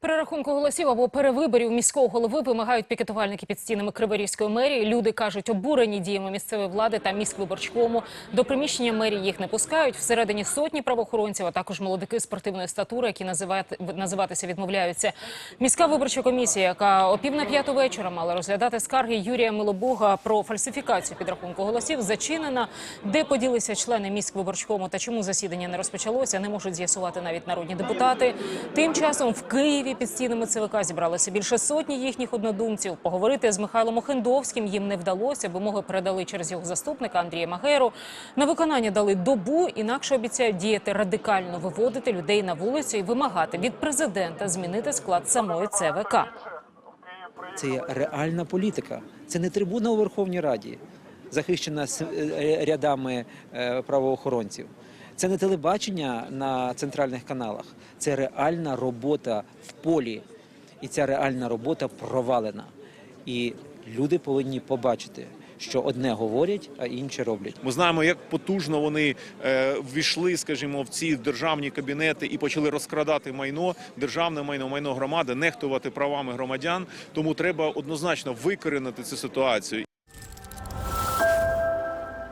перерахунку голосів або перевиборів міського голови вимагають пікетувальники під стінами Криворізької мерії. Люди кажуть, обурені діями місцевої влади та міськвиборчкому. До приміщення мерії їх не пускають. Всередині сотні правоохоронців, а також молодики спортивної статури, які називати, називатися відмовляються. Міська виборча комісія, яка о пів на п'яту вечора мала розглядати скарги Юрія Милобога про фальсифікацію підрахунку голосів, зачинена. Де поділися члени міськвиборчкому та чому засідання не розпочалося, не можуть з'ясувати навіть народні депутати. Тим часом в Києві під стінами ЦВК зібралося більше сотні їхніх однодумців. Поговорити з Михайлом Охендовським їм не вдалося. Вимоги передали через його заступника Андрія Магеру. На виконання дали добу, інакше обіцяють діяти радикально, виводити людей на вулицю і вимагати від президента змінити склад самої ЦВК. Це є реальна політика. Це не трибуна у Верховній Раді, захищена е, рядами е, правоохоронців. Це не телебачення на центральних каналах. Це реальна робота в полі. І ця реальна робота провалена. І люди повинні побачити, що одне говорять, а інше роблять. Ми знаємо, як потужно вони е, ввійшли, скажімо, в ці державні кабінети і почали розкрадати майно, державне майно, майно громади, нехтувати правами громадян. Тому треба однозначно викорінити цю ситуацію.